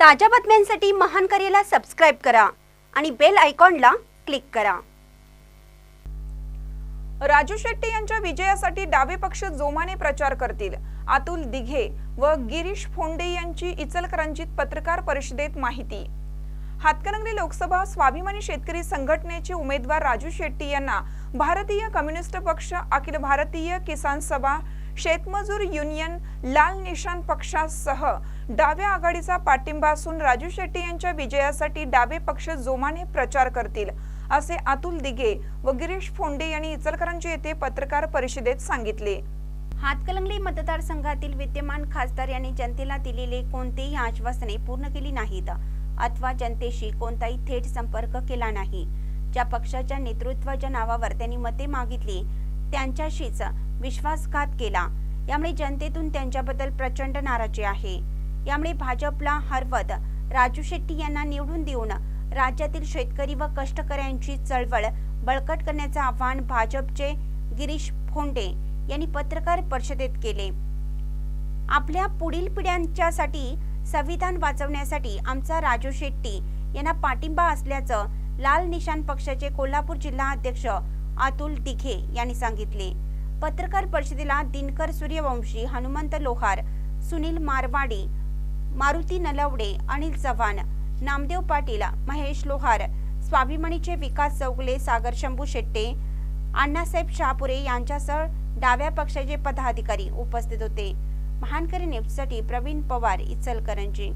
ताज्या बातम्यांसाठी महान करेला सबस्क्राईब करा आणि बेल आयकॉनला क्लिक करा. राजू शेट्टी यांच्या विजयासाठी डावे पक्ष जोमाने प्रचार करतील. अतुल दिघे व गिरीश फोंडे यांची इचलकरंजीत पत्रकार परिषदेत माहिती. हातकणंगले लोकसभा स्वाभिमानी शेतकरी संघटनेचे उमेदवार राजू शेट्टी यांना भारतीय कम्युनिस्ट पक्ष अखिल भारतीय किसान सभा शेतमजूर युनियन लाल निशान पक्षासह डाव्या आघाडीचा पाठिंबा असून राजू शेट्टी यांच्या विजयासाठी डावे पक्ष जोमाने प्रचार करतील असे अतुल दिघे व गिरीश फोंडे यांनी इचलकरंजी येथे पत्रकार परिषदेत सांगितले. हातकलंगली मतदारसंघातील विद्यमान खासदार यांनी जनतेला दिलेले कोणतेही आश्वासने पूर्ण केली नाहीत अथवा जनतेशी कोणताही थेट संपर्क केला नाही. ज्या पक्षाच्या नेतृत्वाच्या नावावर त्यांनी मते मागितली त्यांच्याशीच विश्वासघात केला. यामुळे जनतेतून त्यांच्याबद्दल प्रचंड नाराजी आहे. यामुळे भाजपला हरवत राजू शेट्टी यांना निवडून देऊन राज्यातील शेतकरी व कष्टकऱ्यांची चळवळ बळकट करण्याचे आवाहन भाजपचे गिरीश फोंडे यांनी पत्रकार परिषदेत केले. आपल्या पुढील पिढ्यांच्यासाठी संविधान वाचवण्यासाठी आमचा राजू शेट्टी यांना पाठिंबा असल्याचं लाल निशान पक्षाचे कोल्हापूर जिल्हा अध्यक्ष अतुल दिघे यांनी सांगितले. पत्रकार परिषदेला दिनकर सूर्यवंशी हनुमंत लोहार सुनील मारवाडी मारुती नलवडे अनिल चव्हाण नामदेव पाटील महेश लोहार स्वाभिमानीचे विकास चौगले सागर शंभू शेट्टे अण्णासाहेब शहापुरे यांच्यासह डाव्या पक्षाचे पदाधिकारी उपस्थित होते. महानकरी न्यूजसाठी प्रवीण पवार इचलकरंजी.